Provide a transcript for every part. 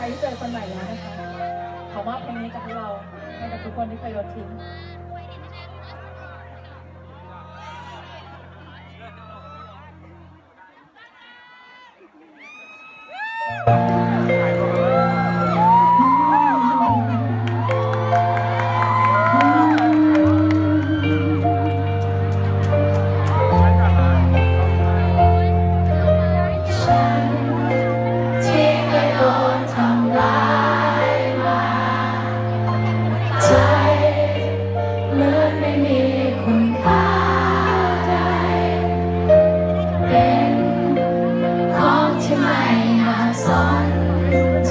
ใครที่เจอคนใหม่แล้วนะคะขอมอบเพลงนี้กับพวกเราให้กับทุกคนที่เคยโดนทิ้ง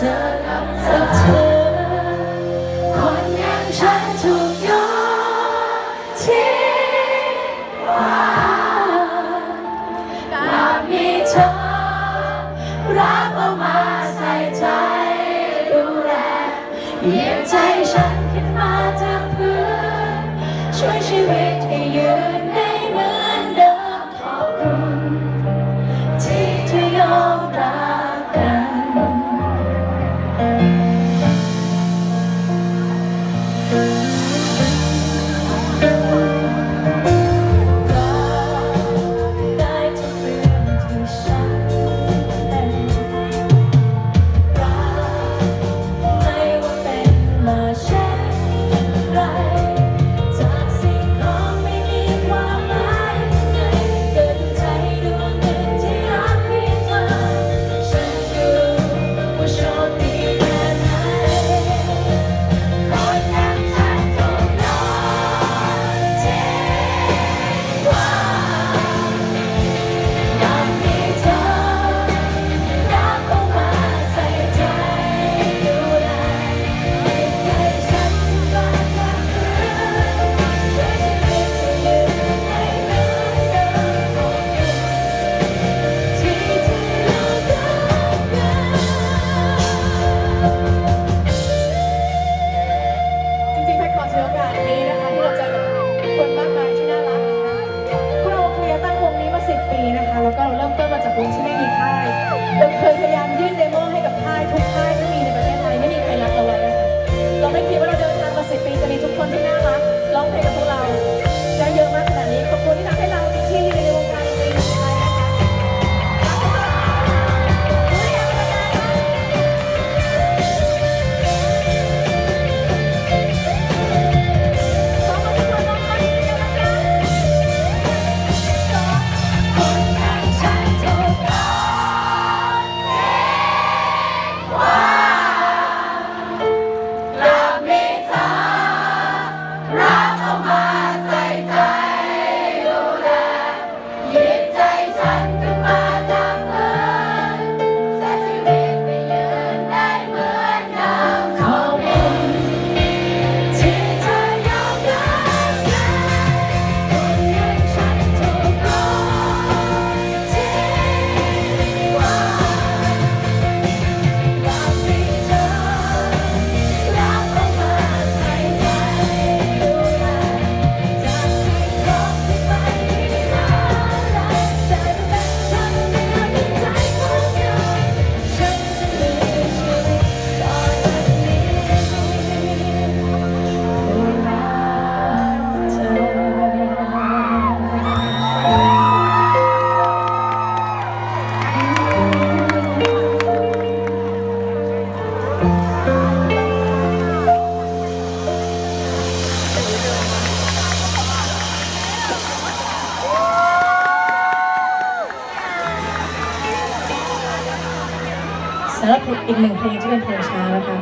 ธอกัอคนอย่ฉันถูกยอมทิ้งว่าแมีเธอ รักเอามาใส่ใจดูแลเยียมใจฉันขึ้นมาจากพื้นช่วยชีวิต คนมากมายที่น่ารักนะคะคุณโอเคลียร์ตั้งวงนี้มา 10 ปีนะคะ แล้วก็เราเริ่มต้นมาจากวงที่ไม่มีค่ายเราเคย แล้วก็อีกหนึ่งเพลงที่เป็นเพลงช้านะคะ